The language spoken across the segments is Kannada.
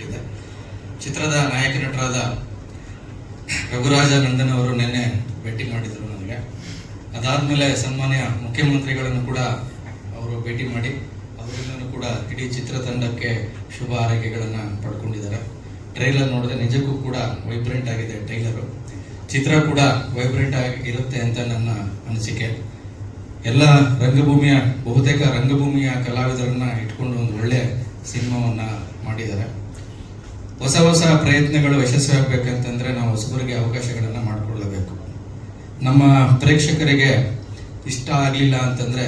ಕೊಟ್ಟಿದೆ. ಚಿತ್ರದ ನಾಯಕ ನಟರಾದ ರಘುರಾಜ ನಂದನ್ ಅವರು ನಿನ್ನೆ ಭೇಟಿ ಮಾಡಿದರು ನನಗೆ. ಅದಾದ್ಮೇಲೆ ಸನ್ಮಾನ್ಯ ಮುಖ್ಯಮಂತ್ರಿಗಳನ್ನು ಕೂಡ ಅವರು ಭೇಟಿ ಮಾಡಿ, ಅವರಿಂದನೂ ಕೂಡ ಇಡೀ ಚಿತ್ರತಂಡಕ್ಕೆ ಶುಭ ಆರೈಕೆಗಳನ್ನು ಪಡ್ಕೊಂಡಿದ್ದಾರೆ. ಟ್ರೈಲರ್ ನೋಡಿದ್ರೆ ನಿಜಕ್ಕೂ ಕೂಡ ವೈಬ್ರೆಂಟ್ ಆಗಿದೆ ಟ್ರೈಲರು ಚಿತ್ರ ಕೂಡ ವೈಬ್ರೆಂಟ್ ಆಗಿ ಇರುತ್ತೆ ಅಂತ ನನ್ನ ಅನಿಸಿಕೆ. ಎಲ್ಲ ರಂಗಭೂಮಿಯ, ಬಹುತೇಕ ರಂಗಭೂಮಿಯ ಕಲಾವಿದರನ್ನ ಇಟ್ಕೊಂಡು ಒಂದು ಒಳ್ಳೆ ಸಿನಿಮಾವನ್ನ ಮಾಡಿದ್ದಾರೆ. ಹೊಸ ಹೊಸ ಪ್ರಯತ್ನಗಳು ಯಶಸ್ವಿ ಆಗ್ಬೇಕಂತಂದ್ರೆ ನಾವು ಹೊಸಬರಿಗೆ ಅವಕಾಶಗಳನ್ನು ಮಾಡಿಕೊಳ್ಳಬೇಕು ನಮ್ಮ ಪ್ರೇಕ್ಷಕರಿಗೆ ಇಷ್ಟ ಆಗಲಿಲ್ಲ ಅಂತಂದ್ರೆ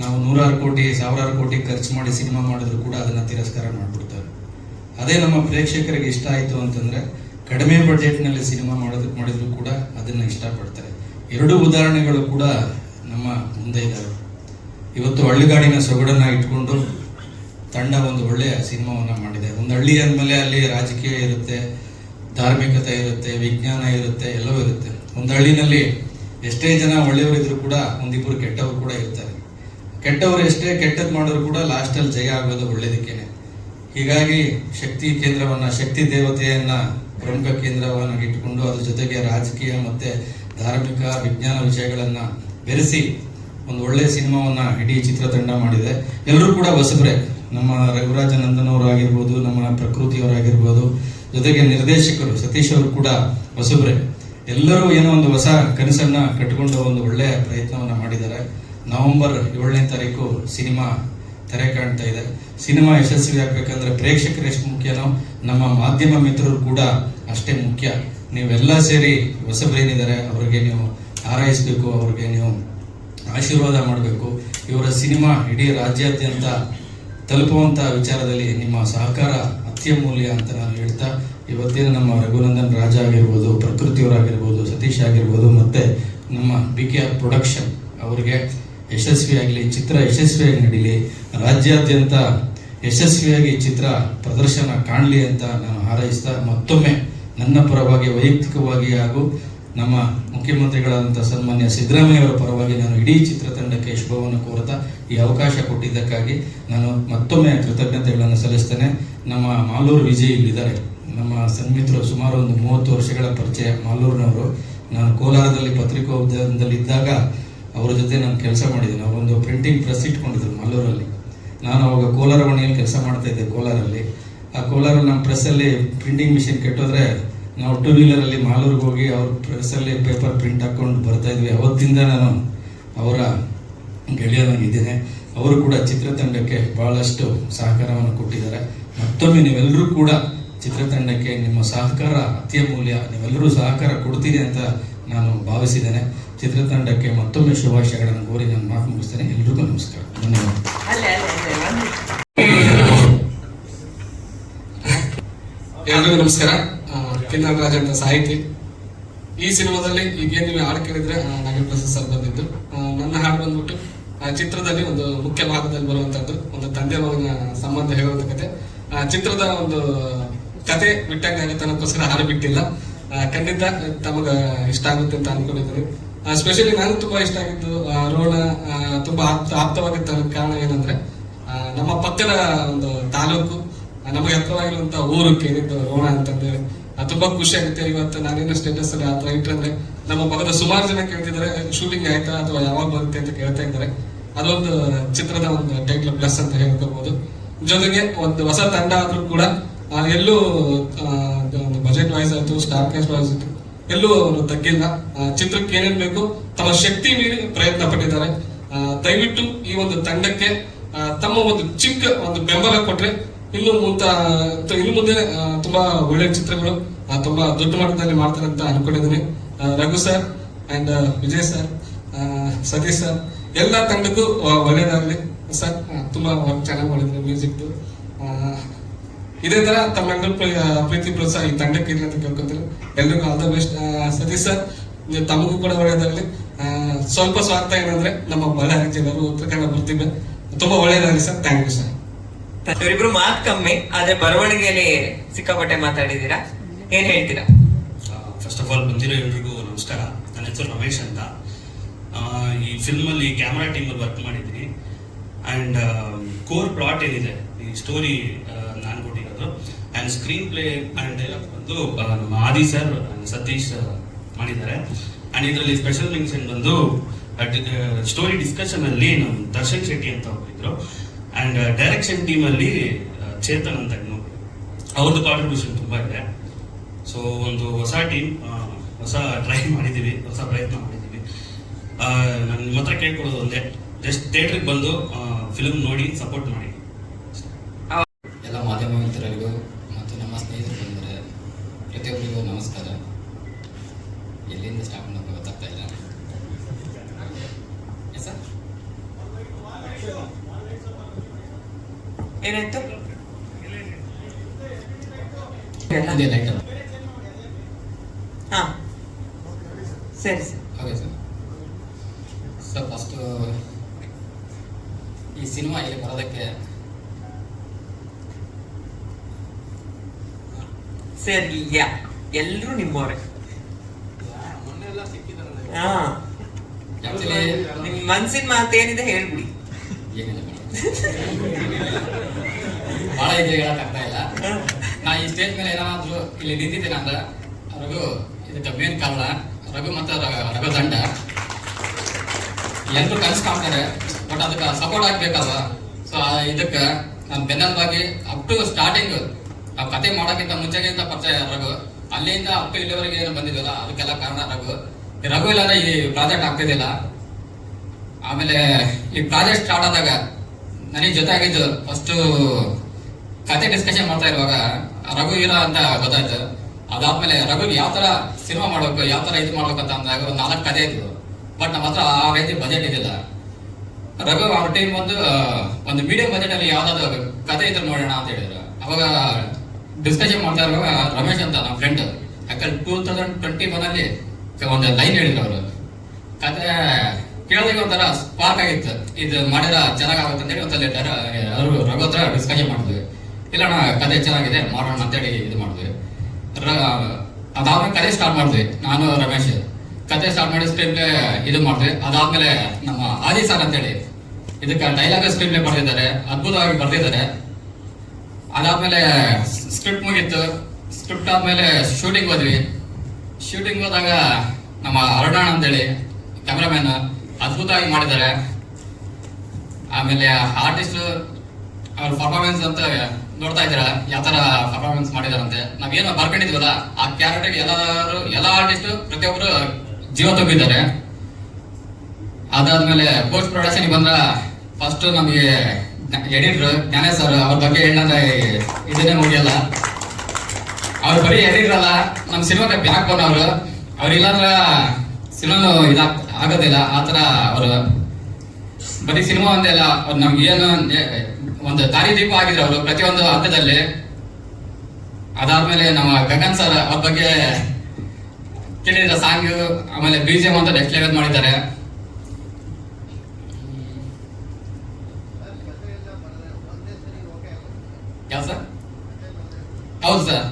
ನಾವು ನೂರಾರು ಕೋಟಿ, ಸಾವಿರಾರು ಕೋಟಿ ಖರ್ಚು ಮಾಡಿ ಸಿನಿಮಾ ಮಾಡಿದ್ರು ಕೂಡ ಅದನ್ನ ತಿರಸ್ಕಾರ ಮಾಡಿಬಿಡ್ತಾರೆ. ಅದೇ ನಮ್ಮ ಪ್ರೇಕ್ಷಕರಿಗೆ ಇಷ್ಟ ಆಯಿತು ಅಂತಂದ್ರೆ ಕಡಿಮೆ ಬಜೆಟ್ನಲ್ಲಿ ಸಿನಿಮಾ ಮಾಡೋದು ಮಾಡಿದ್ರು ಕೂಡ ಅದನ್ನ ಇಷ್ಟಪಡ್ತಾರೆ. ಎರಡೂ ಉದಾಹರಣೆಗಳು ಕೂಡ ನಮ್ಮ ಮುಂದೆ ಇದ್ದಾವೆ ಇವತ್ತು ಹಳ್ಳಿಗಾಡಿನ ಸೊಗಡನ್ನ ಇಟ್ಕೊಂಡು ತಂಡ ಒಂದು ಒಳ್ಳೆಯ ಸಿನಿಮಾವನ್ನ ಮಾಡಿದೆ. ಒಂದು ಹಳ್ಳಿ ಅಂದಮೇಲೆ ಅಲ್ಲಿ ರಾಜಕೀಯ ಇರುತ್ತೆ, ಧಾರ್ಮಿಕತೆ ಇರುತ್ತೆ, ವಿಜ್ಞಾನ ಇರುತ್ತೆ, ಎಲ್ಲವೂ ಇರುತ್ತೆ. ಒಂದು ಹಳ್ಳಿನಲ್ಲಿ ಎಷ್ಟೇ ಜನ ಒಳ್ಳೆಯವರಿದ್ರು ಕೂಡ ಒಂದಿಬ್ಬರು ಕೆಟ್ಟವರು ಕೂಡ ಇರ್ತಾರೆ. ಕೆಟ್ಟವರು ಎಷ್ಟೇ ಕೆಟ್ಟದ್ದು ಮಾಡಿದ್ರು ಕೂಡ ಲಾಸ್ಟಲ್ಲಿ ಜಯ ಆಗೋದು ಒಳ್ಳೇದಕ್ಕೇನೆ. ಹೀಗಾಗಿ ಶಕ್ತಿ ಕೇಂದ್ರವನ್ನ, ಶಕ್ತಿ ದೇವತೆಯನ್ನು ಪ್ರಮುಖ ಕೇಂದ್ರವನ್ನಾಗಿ ಇಟ್ಟುಕೊಂಡು ಅದ್ರ ಜೊತೆಗೆ ರಾಜಕೀಯ ಮತ್ತೆ ಧಾರ್ಮಿಕ, ವಿಜ್ಞಾನ ವಿಷಯಗಳನ್ನ ಬೆರೆಸಿ ಒಂದು ಒಳ್ಳೆಯ ಸಿನಿಮಾವನ್ನ ಇಡೀ ಚಿತ್ರತಂಡ ಮಾಡಿದೆ. ಎಲ್ಲರೂ ಕೂಡ ಹೊಸಬ್ರೆ. ನಮ್ಮ ರಘುರಾಜ ನಂದನ್ ಅವರು ಆಗಿರ್ಬೋದು ನಮ್ಮ ಪ್ರಕೃತಿಯವರಾಗಿರ್ಬೋದು, ಜೊತೆಗೆ ನಿರ್ದೇಶಕರು ಸತೀಶ್ ಅವರು ಕೂಡ ಹೊಸಬ್ರೆ. ಎಲ್ಲರೂ ಏನೋ ಒಂದು ಹೊಸ ಕನಸನ್ನ ಕಟ್ಟಿಕೊಂಡು ಒಂದು ಒಳ್ಳೆಯ ಪ್ರಯತ್ನವನ್ನ ಮಾಡಿದ್ದಾರೆ. ನವೆಂಬರ್ ಏಳನೇ ತಾರೀಕು ಸಿನಿಮಾ ತೆರೆ ಕಾಣ್ತಾ ಇದೆ. ಸಿನಿಮಾ ಯಶಸ್ವಿ ಆಗ್ಬೇಕಂದ್ರೆ ಪ್ರೇಕ್ಷಕರು ಎಷ್ಟು ಮುಖ್ಯನೋ, ನಮ್ಮ ಮಾಧ್ಯಮ ಮಿತ್ರರು ಕೂಡ ಅಷ್ಟೇ ಮುಖ್ಯ. ನೀವೆಲ್ಲ ಸೇರಿ ಹೊಸಬ್ರೇನಿದ್ದಾರೆ, ಅವ್ರಿಗೆ ನೀವು ಹಾರೈಸಬೇಕು, ಅವ್ರಿಗೆ ನೀವು ಆಶೀರ್ವಾದ ಮಾಡಬೇಕು. ಇವರ ಸಿನಿಮಾ ಇಡೀ ರಾಜ್ಯಾದ್ಯಂತ ತಲುಪುವಂತ ವಿಚಾರದಲ್ಲಿ ನಿಮ್ಮ ಸಹಕಾರ ಅತ್ಯಮೂಲ್ಯ ಅಂತ ನಾನು ಹೇಳ್ತಾ, ಇವತ್ತಿನ ನಮ್ಮ ರಘುನಂದನ್ ರಾಜ ಆಗಿರ್ಬೋದು, ಪ್ರಕೃತಿಯವರಾಗಿರ್ಬೋದು, ಸತೀಶ್ ಆಗಿರ್ಬೋದು, ಮತ್ತೆ ನಮ್ಮ ಬಿ ಕೆ ಆರ್ ಪ್ರೊಡಕ್ಷನ್ ಅವರಿಗೆ ಯಶಸ್ವಿಯಾಗಲಿ ಚಿತ್ರ ಯಶಸ್ವಿಯಾಗಿ ನಡೀಲಿ, ರಾಜ್ಯಾದ್ಯಂತ ಯಶಸ್ವಿಯಾಗಿ ಚಿತ್ರ ಪ್ರದರ್ಶನ ಕಾಣಲಿ ಅಂತ ನಾನು ಹಾರೈಸ್ತಾ, ಮತ್ತೊಮ್ಮೆ ನನ್ನ ಪರವಾಗಿ, ವೈಯಕ್ತಿಕವಾಗಿ ಹಾಗೂ ನಮ್ಮ ಮುಖ್ಯಮಂತ್ರಿಗಳಾದಂಥ ಸನ್ಮಾನ್ಯ ಸಿದ್ದರಾಮಯ್ಯ ಅವರ ಪರವಾಗಿ ನಾನು ಇಡೀ ಚಿತ್ರತಂಡಕ್ಕೆ ಶುಭವನ್ನು ಕೋರುತ್ತಾ ಈ ಅವಕಾಶ ಕೊಟ್ಟಿದ್ದಕ್ಕಾಗಿ ನಾನು ಮತ್ತೊಮ್ಮೆ ಕೃತಜ್ಞತೆಗಳನ್ನು ಸಲ್ಲಿಸ್ತೇನೆ. ನಮ್ಮ ಮಾಲೂರು ವಿಜಯ್ ಇಲ್ಲಿದ್ದಾರೆ. ನಮ್ಮ ಸನ್ಮಿತ್ರರು ಸುಮಾರು ಒಂದು ಮೂವತ್ತು ವರ್ಷಗಳ ಪರಿಚಯ ಮಾಲೂರಿನವರು. ನಾನು ಕೋಲಾರದಲ್ಲಿ ಪತ್ರಿಕೋದ್ಯಮದಲ್ಲಿದ್ದಾಗ ಅವರ ಜೊತೆ ನಾನು ಕೆಲಸ ಮಾಡಿದ್ದೀನಿ. ಅವರೊಂದು ಪ್ರಿಂಟಿಂಗ್ ಪ್ರೆಸ್ ಇಟ್ಕೊಂಡಿದ್ರು ಮಾಲೂರಲ್ಲಿ. ನಾನು ಅವಾಗ ಕೋಲಾರವಾಣಿಯಲ್ಲಿ ಕೆಲಸ ಮಾಡ್ತಾ ಇದ್ದೆ ಕೋಲಾರಲ್ಲಿ. ಆ ಕೋಲಾರ ನಮ್ಮ ಪ್ರೆಸ್ಸಲ್ಲಿ ಪ್ರಿಂಟಿಂಗ್ ಮಿಷಿನ್ ಕೆಟ್ಟೋದ್ರೆ ನಾವು ಟೂ ವೀಲರಲ್ಲಿ ಮಾಲೂರಿಗೆ ಹೋಗಿ ಅವ್ರ ಪ್ರೆಸ್ಸಲ್ಲಿ ಪೇಪರ್ ಪ್ರಿಂಟ್ ಹಾಕೊಂಡು ಬರ್ತಾ ಇದ್ವಿ. ಅವತ್ತಿಂದ ನಾನು ಅವರ ಗೆಳೆಯನಾಗಿದ್ದೇನೆ ಅವರು ಕೂಡ ಚಿತ್ರತಂಡಕ್ಕೆ ಬಹಳಷ್ಟು ಸಹಕಾರವನ್ನು ಕೊಟ್ಟಿದ್ದಾರೆ. ಮತ್ತೊಮ್ಮೆ ನೀವೆಲ್ಲರೂ ಕೂಡ ಚಿತ್ರತಂಡಕ್ಕೆ ನಿಮ್ಮ ಸಹಕಾರ ಅತ್ಯಮೂಲ್ಯ ನೀವೆಲ್ಲರೂ ಸಹಕಾರ ಕೊಡ್ತೀರಿ ಅಂತ ನಾನು ಭಾವಿಸಿದ್ದೇನೆ. ಚಿತ್ರತಂಡಕ್ಕೆ ಮತ್ತೊಮ್ಮೆ ಶುಭಾಶಯಗಳನ್ನು ಕೋರಿ ನಾನು ಮಾತು ಮುಗಿಸ್ತೇನೆ. ಎಲ್ರಿಗೂ ನಮಸ್ಕಾರ. ಧನ್ಯವಾದ. ಎಲ್ರಿಗೂ ನಮಸ್ಕಾರ. ಕಿನ್ನರ ರಾಜ ಅಂತ ಸಾಹಿತಿ. ಈ ಸಿನಿಮಾದಲ್ಲಿ ಈಗೇನು ನೀವು ಹಾಡು ಕೇಳಿದ್ರೆ ನಾಗೇಂದ್ರ ಪ್ರಸಾದ್ ಸರ್ ಬಂದಿದ್ದು. ನನ್ನ ಹಾಡು ಬಂದ್ಬಿಟ್ಟು ಚಿತ್ರದಲ್ಲಿ ಒಂದು ಮುಖ್ಯ ಭಾಗದಲ್ಲಿ ಬರುವಂತದ್ದು, ಒಂದು ತಂದೆ ಮಗನ ಸಂಬಂಧ ಹೇಳುವಂತ ಕತೆ. ಚಿತ್ರದ ಒಂದು ಕತೆ ನಾನು ತನಕೋಸ್ಕರ ಹಾಡು ಬಿಟ್ಟಿಲ್ಲ. ಖಂಡಿತ ತಮಗ ಇಷ್ಟ ಆಗುತ್ತೆ ಅಂತ ಅನ್ಕೊಂಡಿದ್ದೀನಿ. ಸ್ಪೆಷಲಿ ನನಗೆ ತುಂಬಾ ಇಷ್ಟ ಆಗಿದ್ದು ರೋಣ ತುಂಬಾ ಆಪ್ತ, ಆಪ್ತವಾಗಿದ್ದ ಕಾರಣ ಏನಂದ್ರೆ ನಮ್ಮ ಪಕ್ಕದ ಒಂದು ತಾಲೂಕು ನಮಗೆ ಹತ್ತಿರವಾಗಿರುವಂತಹ ಊರು ಕೇಳಿದ್ದು ರೋಣ ಅಂತಂದೇಳಿ. ತುಂಬಾ ಖುಷಿ ಆಗುತ್ತೆ. ಇವತ್ತು ನಾನೇನು ಸ್ಟೇಟಸ್ ಅಲ್ಲಿ ಆತರ ಇಟ್ಟಂದ್ರೆ ನಮ್ಮ ಪಕ್ಕದ ಸುಮಾರು ಜನ ಕೇಳ್ತಿದ್ದಾರೆ. ಶೂಟಿಂಗ್ ಆಯ್ತಾ ಅಥವಾ ಯಾವಾಗ ಬರುತ್ತೆ ಅಂತ ಕೇಳ್ತಾ ಇದ್ದಾರೆ. ಅದೊಂದು ಚಿತ್ರದ ಒಂದು ಟೈಟ್ಲ್ ಪ್ಲಸ್ ಅಂತ ಹೇಳ್ಕೋಬಹುದು ಜೊತೆಗೆ ಒಂದು ಹೊಸ ತಂಡ ಆದ್ರೂ ಕೂಡ ಎಲ್ಲೂ ಬಜೆಟ್ ವೈಸ್ ಆಯ್ತು ಸ್ಟಾರ್ ಕ್ಯಾಸ್ಟ್ ವೈಸ್ ಆಯ್ತು, ಎಲ್ಲೂ ಅವರು ತಗ್ಗಿಲ್ಲ. ಚಿತ್ರಕ್ಕೆ ಏನೇನ್ ಬೇಕು, ತಮ್ಮ ಶಕ್ತಿ ಮೀರಿ ಪ್ರಯತ್ನ ಪಟ್ಟಿದ್ದಾರೆ. ದಯವಿಟ್ಟು ಈ ಒಂದು ತಂಡಕ್ಕೆ ತಮ್ಮ ಒಂದು ಚಿಕ್ಕ ಒಂದು ಬೆಂಬಲ ಕೊಟ್ರೆ ಇನ್ನು ಮುಂತ ಇನ್ನು ಮುಂದೆ ತುಂಬಾ ಒಳ್ಳೆ ಚಿತ್ರಗಳು ತುಂಬಾ ದೊಡ್ಡ ಮಟ್ಟದಲ್ಲಿ ಮಾಡ್ತಾರೆ ಅಂತ ಅನ್ಕೊಂಡಿದ್ದೀನಿ. Raghu sir and Vijay sir Satish sir ಎಲ್ಲ ತಂಡಕ್ಕೂ ಒಳ್ಳೇದಾಗಲಿ. ಸರ್ ತುಂಬಾ ಚೆನ್ನಾಗಿ ಮಾಡಿದ್ರು ಮ್ಯೂಸಿಕ್ ಇದೇ ತರ ತಮ್ಮೆಲ್ಲರೂ ಪ್ರೀತಿ, ಪ್ರೋತ್ಸಾಹ ಈ ತಂಡಕ್ಕೆ ಇರಲಿ ಅಂತ ಕೇಳ್ಕೊಂತೀನಿ. ಎಲ್ರಿಗೂ all the best Satish sir ತಮಗೂ ಕೂಡ ಒಳ್ಳೇದಾಗ್ಲಿ. ಸ್ವಲ್ಪ ಸ್ವಾರ್ಥ ಏನಂದ್ರೆ ನಮ್ಮ ಬಳ್ಳಾರಿ ಜಿಲ್ಲೆಯವರು ಉತ್ತರ ಕನ್ನಡ ಬರ್ತಿದ್ದೆ ತುಂಬಾ ಒಳ್ಳೇದಾಗಲಿ ಸರ್ ಥ್ಯಾಂಕ್ ಯು ಸರ್ ಇವರಿಬ್ರು ಮಾತ್ ಕಮ್ಮಿ, ಆದ್ರೆ ಬರವಣಿಗೆಯಲ್ಲಿ ಸಿಕ್ಕಾಪಟ್ಟೆ ಮಾತಾಡಿದೀರಾ ಏನ್ ಹೇಳ್ತೀರಾ? ಫಸ್ಟ್ ಆಫ್ ಆಲ್ ಬಂದಿರೋ ಎಲ್ರಿಗೂ ನಮಸ್ಕಾರ. ನನ್ನ ಹೆಸರು ರಮೇಶ್ ಅಂತ. ಈ ಕ್ಯಾಮರಾ ಟೀಮ್ ಅಲ್ಲಿ ವರ್ಕ್ ಮಾಡಿದ್ದೀನಿ. ಅಂಡ್ ಕೋರ್ ಪ್ಲಾಟ್ ಏನಿದೆ, ಈ ಸ್ಟೋರಿ ನಾನು ಕೊಟ್ಟಿರೋದು. And screen play and dialogue ಬಂದು ನಮ್ಮ ಆದಿ ಸರ್ ಸತೀಶ್ ಮಾಡಿದ್ದಾರೆ. ಅಂಡ್ ಇದರಲ್ಲಿ ಸ್ಪೆಷಲ್ ಮೆನ್ಷನ್ ಬಂದು ಸ್ಟೋರಿ ಡಿಸ್ಕಷನ್ ಅಲ್ಲಿ ನಮ್ಮ ದರ್ಶನ್ ಶೆಟ್ಟಿ ಅಂತ ಒಬ್ಬರಿದ್ರು ಆ್ಯಂಡ್ ಡೈರೆಕ್ಷನ್ ಟೀಮಲ್ಲಿ ಚೇತನ್ ಅಂತ ಅವ್ರದ್ದು ಕಾಂಟ್ರಿಬ್ಯೂಷನ್ ತುಂಬ ಇದೆ. ಸೊ ಒಂದು ಹೊಸ ಟೀಮ್ ಹೊಸ ಟ್ರೈ ಮಾಡಿದ್ದೀವಿ ಹೊಸ ಪ್ರಯತ್ನ ಮಾಡಿದ್ದೀವಿ ನನ್ನ ನಿಮ್ಮ ಹತ್ರ ಕೇಳ್ಕೊಳ್ಳೋದು ಒಂದೇ. ಜಸ್ಟ್ ಥಿಯೇಟ್ರಿಗೆ ಬಂದು ಫಿಲ್ಮ್ ನೋಡಿ ಸಪೋರ್ಟ್ ಮಾಡಿ ಎಲ್ಲ ಮಾಧ್ಯಮ ಮಿತ್ರರಿಗೂ ಮತ್ತು ನಮ್ಮ ಸ್ನೇಹಿತರು ಬಂದರೆ ಪ್ರತಿಯೊಬ್ಬರಿಗೂ ನಮಸ್ಕಾರ ಎಲ್ಲಿಂದ ಸ್ಟಾರ್ಟ್ ಮಾಡೋದು ಗೊತ್ತಾಗ್ತಾ ಇಲ್ಲ ಎಸ್ ಸರ್ ಏನಾಯ್ತು ಅದೇ ಲೈಟ್ ಹಾ ಸರಿ sir okay sir sir first ಈ ಸಿನಿಮಾ ಇಲ್ಲಿ ಬರೋದಕ್ಕೆ ಸರಿ ಯಾ ಎಲ್ಲರೂ ನಿಮ್ಮವ್ರೆ. ಹಾ. ನಿಮ್ ಮನ್ಸಿನ ಮಾತೇನಿದೆ ಹೇಳ್ಬಿಡಿ. ಬಹಳ ಇದೆ ಆಗ್ತಾ ಇಲ್ಲ. ನಾ ಈ ಸ್ಟೇಜ್ ಮೇಲೆ ಏನಾದ್ರು ಇಲ್ಲಿ ನಿಂತಿದ್ದೇನೆ ಅಂದ್ರೆ ರಘು ಇದಕ್ಕೆ ಮೇನ್ ಕಾರಣ ರಘು ಮತ್ತೆ ರಘು ದಂಡ ಎಲ್ಲರೂ ಕನಸು ಕಾಣ್ತಾರೆ ಬಟ್ ಅದಕ್ಕೆ ಸಪೋರ್ಟ್ ಆಗ್ಬೇಕಲ್ವ? ಸೊ ಇದಕ್ಕೆ ನಾನು ಬೆನ್ನೆಲುಬಾಗಿ ಅಪ್ ಟು ಸ್ಟಾರ್ಟಿಂಗ್ ನಾವು ಕತೆ ಮಾಡೋಕ್ಕಿಂತ ಮುಂಚೆಗಿಂತ ಪರಿಚಯ ರಘು, ಅಲ್ಲಿಂದ ಅಪ್ಪ ಇಲ್ಲಿವರೆಗೆ ಏನು ಬಂದಿದ್ವಲ್ಲ ಅದಕ್ಕೆಲ್ಲ ಕಾರಣ ರಘು. ರಘು ಇಲ್ಲಾಂದ್ರೆ ಈ ಪ್ರಾಜೆಕ್ಟ್ ಆಗ್ತಿದ್ದಿಲ್ಲ. ಆಮೇಲೆ ಈ ಪ್ರಾಜೆಕ್ಟ್ ಸ್ಟಾರ್ಟ್ ಆದಾಗ ನನಗೆ ಜೊತೆ ಫಸ್ಟು ಕತೆ ಡಿಸ್ಕಷನ್ ಮಾಡ್ತಾ ಇರುವಾಗ ರಘು ಇರ ಅಂತ ಗೊತ್ತಾಯ್ತು. ಅದಾದ್ಮೇಲೆ ರಘು ಯಾವ ತರ ಸಿನಿಮಾ ಮಾಡ್ಬೇಕು, ಯಾವ ತರ ಇದು ಮಾಡ್ಬೇಕು ಅಂತ ಅಂದಾಗ ಒಂದು ನಾಲ್ಕು ಕತೆ ಇದ್ವು. ಬಟ್ ನಮ್ಮ ಹತ್ರ ಆ ರೀತಿ ಬಜೆಟ್ ಇದಿಲ್ಲ ರಘು ಅವ್ರ ಟೀಮ್ ಒಂದು ಒಂದು ಮೀಡಿಯಂ ಬಜೆಟ್ ಅಲ್ಲಿ ಯಾವ್ದಾದ್ರು ಕತೆ ಇದ್ರೆ ನೋಡೋಣ ಅಂತ ಹೇಳಿದ್ರು. ಅವಾಗ ಡಿಸ್ಕಷನ್ ಮಾಡ್ತಾ ಇರುವಾಗ ರಮೇಶ್ ಅಂತ ನಮ್ಮ ಫ್ರೆಂಡ್ ಯಾಕಂದ್ರೆ ಟೂ ತೌಸಂಡ್ ಟ್ವೆಂಟಿ ಒನ್ ಅಲ್ಲಿ ಒಂದು ಲೈನ್ ಹೇಳಿದ್ರು ಅವರು. ಕತೆ ಕೇಳಿದಾಗ ಒಂಥರ ಸ್ಪಾರ್ಕ್ ಆಗಿತ್ತು. ಇದು ಮಾಡಿರ ಚೆನ್ನಾಗಾಗುತ್ತೆ ಅಂತೇಳಿ ಒಂದ್ಸಲ ಅವರು ರಘು ಹತ್ರ ಡಿಸ್ಕಷನ್ ಮಾಡಿದ್ವಿ. ಇಲ್ಲ ಅಣ್ಣ, ಕತೆ ಚೆನ್ನಾಗಿದೆ, ಮಾಡೋಣ ಅಂತೇಳಿ ಇದು ಮಾಡಿದ್ವಿ. ಅದಾದ್ಮೇಲೆ ಕತೆ ಸ್ಟಾರ್ಟ್ ಮಾಡಿದ್ವಿ, ನಾನು, ರಮೇಶ್. ಕತೆ ಸ್ಟಾರ್ಟ್ ಮಾಡಿ ಸ್ಕ್ರೀನ್ ಪ್ಲೇ ಇದು ಮಾಡಿದ್ವಿ. ಅದಾದ್ಮೇಲೆ ನಮ್ಮ ಆದಿ ಸರ್ ಅಂತೇಳಿ ಇದಕ್ಕೆ ಡೈಲಾಗ್ ಸ್ಕ್ರೀನ್ ಪ್ಲೇ ಬರೆದಿದ್ದಾರೆ, ಅದ್ಭುತವಾಗಿ ಬರೆದಿದ್ದಾರೆ. ಅದಾದ್ಮೇಲೆ ಸ್ಕ್ರಿಪ್ಟ್ ಮುಗೀತು. ಸ್ಕ್ರಿಪ್ಟ್ ಆದ್ಮೇಲೆ ಶೂಟಿಂಗ್ ಹೋದ್ವಿ. ಶೂಟಿಂಗ್ ಹೋದಾಗ ನಮ್ಮ ಅರುಣಾಣ ಅಂತೇಳಿ ಕ್ಯಾಮ್ರಾಮ್ಯಾನ್ ಅದ್ಭುತವಾಗಿ ಮಾಡಿದ್ದಾರೆ. ಆಮೇಲೆ ಆರ್ಟಿಸ್ಟ್ ಅವ್ರ ಪರ್ಫಾರ್ಮೆನ್ಸ್ ಅಂತ ನೋಡ್ತಾ ಇದ್ದೀರಾ? ಯಾವ ತರ ಪರ್ಫಾರ್ಮೆನ್ಸ್ ಮಾಡಿದಾರಂತೆ? ನಾವೇನು ಬರ್ಕೊಂಡಿದ್ವಲ್ಲ ಆ ಕ್ಯಾರೆಕ್ಟರ್ಗೆ ಎಲ್ಲರೂ ಎಲ್ಲ ಆರ್ಟಿಸ್ಟ್ ಪ್ರತಿಯೊಬ್ಬರು ಜೀವ ತುಂಬಿದ್ದಾರೆ. ಅದಾದ್ಮೇಲೆ ಪೋಸ್ಟ್ ಪ್ರೊಡಕ್ಷನ್ ಬಂದ್ರ ಫಸ್ಟ್ ನಮಗೆ ಎಡಿಟರ್ ಜ್ಞಾನೇಶ್ ಸರ್ ಅವ್ರ ಬಗ್ಗೆ ಹೇಳೋದ ಇದನ್ನೇ ಮುಗಿಯಲ್ಲ ಅವ್ರು ಬರೀ ಎಡಿಟರ್ ಅಲ್ಲ ನಮ್ಮ ಸಿನಿಮಾದ ಬ್ಯಾಕ್ ಬೋನ್ ಅವ್ರು ಇಲ್ಲಾಂದ್ರ ಸಿನಿಮಾನು ಇದ್ ಆಗೋದಿಲ್ಲ, ಆ ಥರ ಅವರು. ಬರೀ ಸಿನಿಮಾ ಒಂದೇ ಅಲ್ಲ, ಅವ್ರು ನಮ್ಗೆ ಏನು ಒಂದು ದಾರಿ ದೀಪ ಆಗಿದ್ರು ಅವರು ಪ್ರತಿಯೊಂದು ಹಂತದಲ್ಲಿ. ಅದಾದ್ಮೇಲೆ ನಮ್ಮ ಗಗನ್ ಸರ್ ಅವ್ರ ಬಗ್ಗೆ ಕೇಳಿದ ಸಾಂಗ್, ಆಮೇಲೆ ಬಿ ಅಂತ ನೆಕ್ಸ್ಟ್ ಲೆವೆಲ್ ಮಾಡಿದ್ದಾರೆ. ಯಾವ ಸರ್? ಹೌದು ಸರ್.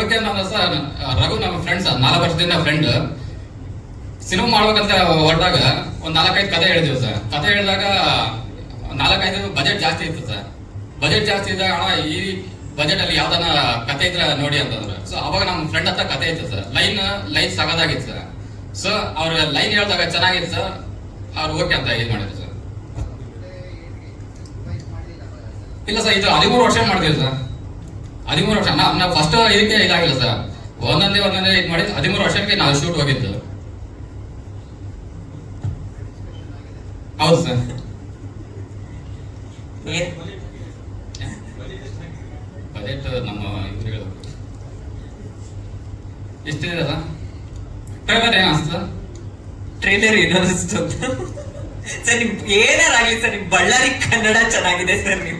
ಓಕೆ ನಮ್ಮ ಸರ್, ರಘು ನಮ್ಮ ಫ್ರೆಂಡ್ ಸರ್. ನಾಲ್ಕು ವರ್ಷದಿಂದ ಫ್ರೆಂಡ್ ಸಿನಿಮಾ ಮಾಡ್ಬೇಕಂತ ಹೊರಟಾಗ ಒಂದ್ ನಾಲ್ಕೈದು ಕತೆ ಹೇಳಿದ್ವಿ ಸರ್. ಕತೆ ಹೇಳಿದಾಗ ನಾಲ್ಕೈದು ಬಜೆಟ್ ಜಾಸ್ತಿ ಇತ್ತು ಸರ್. ಬಜೆಟ್ ಜಾಸ್ತಿ ಇದ್ದಾಗ, ಅಣ್ಣ, ಈ ಬಜೆಟ್ ಅಲ್ಲಿ ಯಾವ್ದಾನ ಕತೆ ಇದ್ರೆ ನೋಡಿ ಅಂತಂದ್ರೆ. ಸೊ ಅವಾಗ ನಮ್ಮ ಫ್ರೆಂಡ್ ಹತ್ರ ಕತೆ ಇತ್ತು ಸರ್. ಲೈನ್ ಲೈನ್ ಸಗದಾಗಿತ್ತು ಸರ್. ಸೊ ಅವ್ರ ಲೈನ್ ಹೇಳಿದಾಗ ಚೆನ್ನಾಗಿತ್ತು ಸರ್. ಅವ್ರು ಓಕೆ ಅಂತ ಇದು ಮಾಡಿದ್ರು ಸರ್. ಇಲ್ಲ ಸರ್ ಇದು ಹದಿಮೂರು ವರ್ಷ ಮಾಡ್ತೀವಿ ಸರ್? ಹದಿಮೂರು ವರ್ಷ ನಾವು ಫಸ್ಟ್ ಇದಕ್ಕೆ ಇದಾಗಿಲ್ಲ ಸರ್. ಒಂದೊಂದೇ ಒಂದೊಂದೇ ಇದು ಮಾಡಿ ಹದಿಮೂರು ವರ್ಷಕ್ಕೆ ನಾವು ಶೂಟ್ ಹೋಗಿದ್ದು. ಹೌದು ಸರ್. ಏನ್? ಬಜೆಟ್ ನಮ್ಮ ಇವ್ರು ಹೇಳಬೇಕು ಎಷ್ಟಿದೆ ಸರ್? ಟ್ರೈಲರ್ ಏನು ಅನ್ಸ್ತದ ಟ್ರೈಲರ್ ಅಂತ? ಸರ್ ನಿಮ್ ಏನಾರಾಗ್ಲಿ ಸರ್ ನಿಮ್ ಬಳ್ಳಾರಿ ಕನ್ನಡ ಚೆನ್ನಾಗಿದೆ ಸರ್ ಯು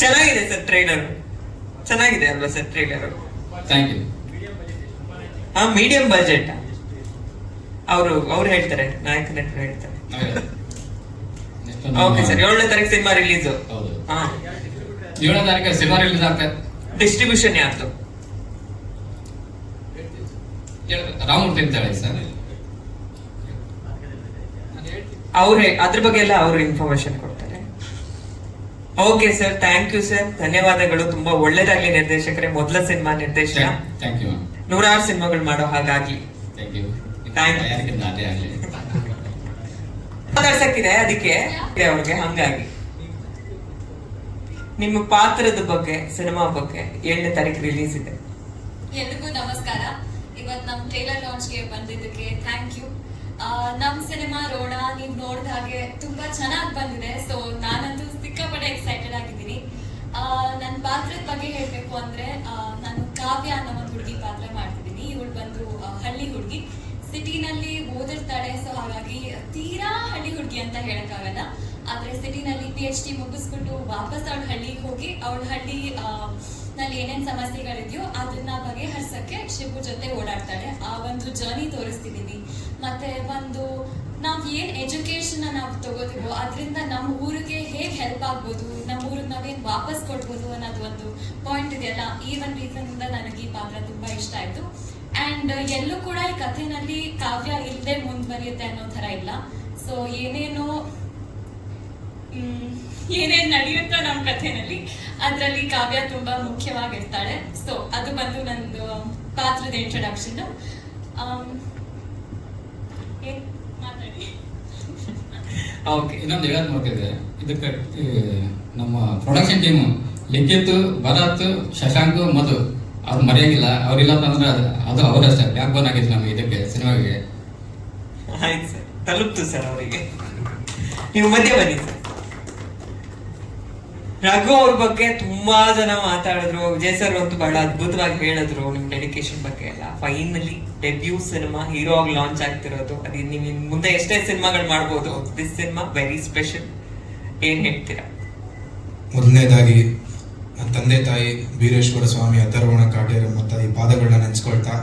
ಚೆನ್ನಾಗಿದೆ ಸರ್ ಟ್ರೈಲರ್ ಚೆನ್ನಾಗಿದೆ ಅಲ್ವಾ ಸರ್ ಟ್ರೈಲರ್ ಥ್ಯಾಂಕ್ ಯು. ಹಾ ಮೀಡಿಯಂ ಬಜೆಟ್ ಅವರು ಅವ್ರು ಹೇಳ್ತಾರೆ ನಾಯಕ ನಟರು ಹೇಳ್ತಾರೆ. ಓಕೆ ಸರ್ ಏಳನೇ ತಾರೀಕು ಸಿನಿಮಾ ರಿಲೀಸ್ ಹಾ. ಏಳನೇ ತಾರೀಕು ಸಿನಿಮಾ ರಿಲೀಸ್ ಆಗ್ತದೆ ಡಿಸ್ಟ್ರಿಬ್ಯೂಷನ್ ಯಾರ್ದು? ರಾಮಮೂರ್ತಿ ಅಂತ ಹೇಳಿ ಸರ್. ಅವ್ರೆ ಅದ್ರ ಬಗ್ಗೆ ಎಲ್ಲ ಅವ್ರು ಇನ್ಫಾರ್ಮೇಶನ್ ಕೊಡ್ತಾರೆ. Okay sir thank you sir ಧನ್ಯವಾದಗಳು. ತುಂಬಾ ಒಳ್ಳೇದಾಗ್ಲಿ ನಿರ್ದೇಶಕರೇ. ಮೊದಲ ಸಿನಿಮಾ ನಿರ್ದೇಶನ. ಥ್ಯಾಂಕ್ ಯು ನೂರಾರು ಸಿನಿಮಾಗಳು ಮಾಡೋ ಹಾಗಾಗಿ ಥ್ಯಾಂಕ್ ಯು ಮಾತಾಡ್ಸಕ್ಕಿದೆ ಅದಕ್ಕೆ? ಅವ್ರಿಗೆ ಹಂಗಾಗಿ. ನಿಮ್ಮ ಪಾತ್ರದ ಬಗ್ಗೆ ಸಿನಿಮಾ ಬಗ್ಗೆ ಏಳನೇ ತಾರೀಕು ರಿಲೀಸ್ ಇದೆ. ಎಲ್ರಿಗೂ ನಮಸ್ಕಾರ. ಇವತ್ತು ನಮ್ಮ ಟ್ರೇಲರ್ ಲಾಂಚ್ಗೆ ಬಂದಿದ್ದಕ್ಕೆ ಥ್ಯಾಂಕ್ ಯು ನಮ್ ಸಿನಿಮಾ ರೋಣ, ನೀವ್ ನೋಡಿದ ಹಾಗೆ ತುಂಬಾ ಚೆನ್ನಾಗಿ ಬಂದಿದೆ. ಸೊ ನಾನಂತೂ ಸಿಕ್ಕಾಪಟ್ಟೆ ಎಕ್ಸೈಟೆಡ್ ಆಗಿದ್ದೀನಿ. ನನ್ನ ಪಾತ್ರದ ಬಗ್ಗೆ ಹೇಳ್ಬೇಕು ಅಂದ್ರೆ ನಾನು ಕಾವ್ಯ ಅನ್ನೋ ಒಂದು ಹುಡುಗಿ ಪಾತ್ರ ಮಾಡ್ತಿದ್ದೀನಿ. ಇವಳು ಬಂದು ಹಳ್ಳಿ ಹುಡುಗಿ. ಸಿಟಿನಲ್ಲಿ ಓದಿರ್ತಾಳೆ ಸೊ ಹಾಗಾಗಿ ತೀರಾ ಹಳ್ಳಿ ಹುಡುಗಿ ಅಂತ ಹೇಳಕ್ಕಾಗಲ್ಲ. ಆದ್ರೆ ಸಿಟಿನಲ್ಲಿ ಪಿ ಎಚ್ ಡಿ ಮುಗಿಸ್ಬಿಟ್ಟು ವಾಪಸ್ ಅವಳ ಹಳ್ಳಿಗೆ ಹೋಗಿ, ಅವಳ ಹಳ್ಳಿ ನಲ್ಲಿ ಏನೇನ್ ಸಮಸ್ಯೆಗಳಿದೆಯೋ ಅದನ್ನ ಬಗೆಹರಿಸಕ್ಕೆ ಶಿವು ಜೊತೆ ಓಡಾಡ್ತಾಳೆ. ಆ ಒಂದು ಜರ್ನಿ ತೋರಿಸ್ತಿದ್ದೀನಿ ಮತ್ತೆ ಒಂದು ನಾವ್ ಏನ್ ಎಜುಕೇಶನ್ ನಾವು ತಗೋತೀವೋ ಅದರಿಂದ ನಮ್ಮ ಊರಿಗೆ ಹೇಗ್ ಹೆಲ್ಪ್ ಆಗ್ಬೋದು ನಮ್ಮ ಊರಿಗೆ ನಾವೇನ್ ವಾಪಸ್ ಕೊಡ್ಬೋದು ಅನ್ನೋದು ಒಂದು ಪಾಯಿಂಟ್ ಇದೆಯಲ್ಲ, ಈ ಒಂದು ರೀಸನ್ ಇಂದ ನನಗೆ ಈ ಪಾತ್ರ ತುಂಬಾ ಇಷ್ಟ ಆಯ್ತು. ಅಂಡ್ ಎಲ್ಲೂ ಕೂಡ ಈ ಕಥೆನಲ್ಲಿ ಕಾವ್ಯ ಇಲ್ಲದೆ ಮುಂದುವರಿಯುತ್ತೆ ಅನ್ನೋ ತರ ಇಲ್ಲ. ಸೊ ಏನೇನೋ ಏನೇನ್ ನಡೆಯುತ್ತೋ ನಮ್ಮ ಕಥೆನಲ್ಲಿ ಅದರಲ್ಲಿ ಕಾವ್ಯ ತುಂಬಾ ಮುಖ್ಯವಾಗಿರ್ತಾಳೆ. ಸೊ ಅದು ಬಂದು ನಂದು ಪಾತ್ರದ ಇಂಟ್ರೊಡಕ್ಷನ್ ಓಕೆ ಇನ್ನೊಂದು ಹೇಳೋದು ನೋಡ್ತಿದ್ದೆ ಇದಕ್ಕೆ ನಮ್ಮ ಪ್ರೊಡಕ್ಷನ್ ಟೀಮು ಲಿಖಿತ್ ಭರತ್ ಶಶಾಂಕ್ ಮಧು ಅವ್ರು ಮರೆಯಂಗಿಲ್ಲ. ಅವ್ರಿಲ್ಲ ಅಂತಂದ್ರೆ ಅದು ಅದು ಅವರಷ್ಟೇ. ಬ್ಯಾಕ್ ಬೋನ್ ಆಗಿತ್ತು ನಮಗೆ ಇದಕ್ಕೆ ಸಿನಿಮಾಗೆ. ಆಯ್ತು ಸರ್. ತಲುಪ್ತು ಸರ್ ಅವರಿಗೆ. ನೀವು ಮಧ್ಯೆ ಬನ್ನಿ ಸರ್. ರಘು ಅವ್ರ ಬಗ್ಗೆ ತುಂಬಾ ಜನ ಮಾತಾಡಿದ್ರು. ವಿಜಯ್ ಸರ್ ಅಂತೂ ಬಹಳ ಅದ್ಭುತವಾಗಿ ಹೇಳಿದ್ರು ನಿಮ್ ಡೆಡಿಕೇಶನ್ ಬಗ್ಗೆ ಎಲ್ಲ. ಫೈನಲಿ ಡೆಬ್ಯೂ ಸಿನಿಮಾ ಹೀರೋ ಆಗಿ ಲಾಂಚ್ ಆಗ್ತಿರೋದು. ಅದೇ ನೀವು ಮುಂದೆ ಎಷ್ಟೇ ಸಿನಿಮಾಗಳು ಮಾಡ್ಬೋದು. ದಿಸ್ ಸಿನಿಮಾ ವೆರಿ ಸ್ಪೆಷಲ್ ಏನ್ ಹೇಳ್ತೀರಾ? ಮೊದಲನೇದಾಗಿ ನನ್ನ ತಂದೆ ತಾಯಿ ಬೀರೇಶ್ವರ ಸ್ವಾಮಿ ಅಥರ್ವಣ ಕಾಟೇರ ಮತ್ತು ಈ ಪಾದಗಳನ್ನ ನೆನೆಸ್ಕೊಳ್ತಾ,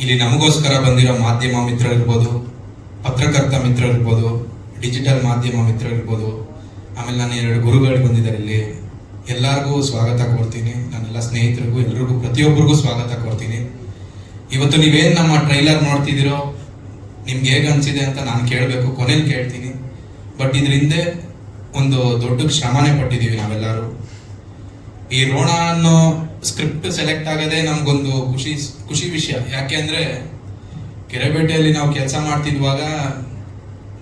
ಇಲ್ಲಿ ನಮಗೋಸ್ಕರ ಬಂದಿರೋ ಮಾಧ್ಯಮ ಮಿತ್ರರಿರ್ಬೋದು, ಪತ್ರಕರ್ತ ಮಿತ್ರರಿರ್ಬೋದು ಡಿಜಿಟಲ್ ಮಾಧ್ಯಮ ಮಿತ್ರರಿರ್ಬೋದು ಆಮೇಲೆ ನಾನು ಎರಡು ಗುರುಗಳು ಬಂದಿದ್ದಾರೆ ಇಲ್ಲಿ ಎಲ್ಲರಿಗೂ ಸ್ವಾಗತ ಕೋರ್ತೀನಿ. ನನ್ನೆಲ್ಲ ಸ್ನೇಹಿತರಿಗೂ, ಎಲ್ರಿಗೂ, ಪ್ರತಿಯೊಬ್ಬರಿಗೂ ಸ್ವಾಗತ ಕೋರ್ತೀನಿ. ಇವತ್ತು ನೀವೇನು ನಮ್ಮ ಟ್ರೈಲರ್ ನೋಡ್ತಿದ್ದೀರೋ, ನಿಮ್ಗೆ ಹೇಗೆ ಅನಿಸಿದೆ ಅಂತ ನಾನು ಕೇಳಬೇಕು ಕೊನೆಯಲ್ಲಿ ಕೇಳ್ತೀನಿ. ಬಟ್ ಇದ್ರ ಹಿಂದೆ ಒಂದು ದೊಡ್ಡ ಶ್ರಮನೇ ಪಟ್ಟಿದ್ದೀವಿ ನಾವೆಲ್ಲರೂ. ಈ ರೋಣ ಅನ್ನೋ ಸ್ಕ್ರಿಪ್ಟ್ ಸೆಲೆಕ್ಟ್ ಆಗೋದೇ ನಮ್ಗೊಂದು ಖುಷಿ ಖುಷಿ ವಿಷಯ. ಯಾಕೆ ಅಂದರೆ ಕೆರೆಬೇಟೆಯಲ್ಲಿ ನಾವು ಕೆಲಸ ಮಾಡ್ತಿದ್ವಾಗ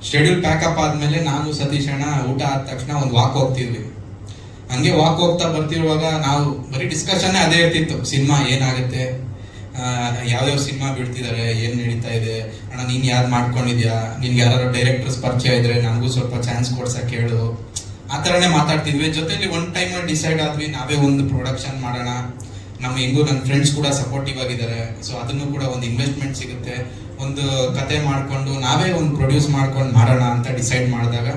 ಶೆಡ್ಯೂಲ್ ಪ್ಯಾಕಪ್ ಆದ್ಮೇಲೆ ನಾನು ಸತೀಶ್ ಅಣ್ಣ ಊಟ ಆದ ತಕ್ಷಣ ಒಂದು ವಾಕ್ ಹೋಗ್ತಿದ್ವಿ. ಹಂಗೆ ವಾಕ್ ಹೋಗ್ತಾ ಬರ್ತಿರುವಾಗ ನಾವು ಬರೀ ಡಿಸ್ಕಷನ್ ಅದೇ ಇರ್ತಿತ್ತು. ಸಿನಿಮಾ ಏನಾಗುತ್ತೆ? ಯಾವ್ಯಾವ ಸಿನಿಮಾ ಬಿಡ್ತಿದ್ದಾರೆ ಏನ್ ನಡೀತಾ ಇದೆ? ಅಣ್ಣ, ನೀನ್ ಯಾರು ಮಾಡ್ಕೊಂಡಿದ್ಯಾ? ನಿನ್ಗೆ ಯಾರು ಡೈರೆಕ್ಟರ್ಸ್ ಪರಿಚಯ ಇದ್ರೆ ನನಗೂ ಸ್ವಲ್ಪ ಚಾನ್ಸ್ ಕೊಡ್ಸಕ್ ಹೇಳು ಆ ಥರನೇ ಮಾತಾಡ್ತಿದ್ವಿ. ಜೊತೆಲಿ ಒನ್ ಟೈಮಲ್ಲಿ ಡಿಸೈಡ್ ಆದ್ವಿ, ನಾವೇ ಒಂದು ಪ್ರೊಡಕ್ಷನ್ ಮಾಡೋಣ. ನಮ್ಮ ಹೆಂಗೂ ನನ್ನ ಫ್ರೆಂಡ್ಸ್ ಕೂಡ ಸಪೋರ್ಟಿವ್ ಆಗಿದ್ದಾರೆ. ಸೊ ಅದನ್ನು ಕೂಡ ಒಂದು ಇನ್ವೆಸ್ಟ್ಮೆಂಟ್ ಸಿಗುತ್ತೆ. ಒಂದು ಕತೆ ಮಾಡಿಕೊಂಡು ನಾವೇ ಒಂದು ಪ್ರೊಡ್ಯೂಸ್ ಮಾಡ್ಕೊಂಡು ಮಾಡೋಣ ಅಂತ ಡಿಸೈಡ್ ಮಾಡಿದಾಗ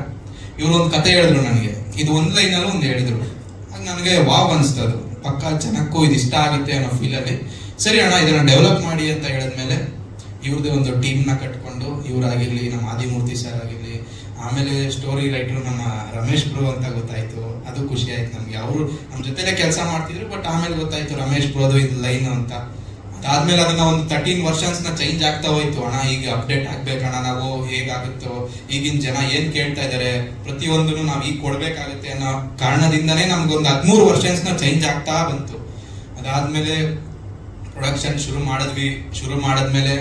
ಇವರು ಒಂದು ಕತೆ ಹೇಳಿದ್ರು ನನಗೆ. ಇದು ಒಂದು ಲೈನಲ್ಲೂ ಒಂದು ಹೇಳಿದ್ರು. ಅದು ನನಗೆ ವಾವ್ ಅನಿಸ್ತದು ಪಕ್ಕ ಜನಕ್ಕೂ ಇದು ಇಷ್ಟ ಆಗುತ್ತೆ ಅನ್ನೋ ಫೀಲಲ್ಲಿ ಸರಿ ಅಣ್ಣ, ಇದನ್ನು ಡೆವಲಪ್ ಮಾಡಿ ಅಂತ ಹೇಳಿದ್ಮೇಲೆ ಇವ್ರದ್ದು ಒಂದು ಟೀಮ್ನ ಕಟ್ಕೊಂಡು ಇವರಾಗಿರಲಿ ನಮ್ಮ ಆದಿಮೂರ್ತಿ ಸರ್ ಆಗಿರಲಿ, ಆಮೇಲೆ ಸ್ಟೋರಿ ರೈಟರ್ ನಮ್ಮ ರಮೇಶ್ ಬ್ರೋ ಅಂತ ಗೊತ್ತಾಯ್ತು. ಅದು ಖುಷಿ ಆಯ್ತು ನಮಗೆ. ಅವರು ನಮ್ಮ ಜೊತೆಲೆ ಕೆಲಸ ಮಾಡ್ತಿದ್ರು ಬಟ್ ಆಮೇಲೆ ಗೊತ್ತಾಯ್ತು ರಮೇಶ್ ಬ್ರೋದು ಇದು ಲೈನ್ ಅಂತ. ಅದಾದ್ಮೇಲೆ ಅದನ್ನ ಒಂದು ತರ್ಟೀನ್ನ ಚೇಂಜ್ ಆಗ್ತಾ ಹೋಯ್ತು. ಅಣ್ಣ, ಈಗ ಅಪ್ಡೇಟ್ ಆಗ್ಬೇಕಣ್ಣ, ನಾವು ಹೇಗಾಗುತ್ತೋ, ಈಗಿನ ಜನ ಏನ್ ಕೇಳ್ತಾ ಇದಾರೆ, ಪ್ರತಿಯೊಂದನ್ನು ನಾವು ಈಗ ಕೊಡ್ಬೇಕಾಗುತ್ತೆ ಅನ್ನೋ ಕಾರಣದಿಂದನೇ ನಮ್ಗೊಂದು ಹದಿಮೂರು ವರ್ಷನ್ಸ್ನ ಚೇಂಜ್ ಆಗ್ತಾ ಬಂತು. ಅದಾದ್ಮೇಲೆ ಪ್ರೊಡಕ್ಷನ್ ಶುರು ಮಾಡಿದ್ವಿ. ಶುರು ಮಾಡಿದ್ಮೇಲೆ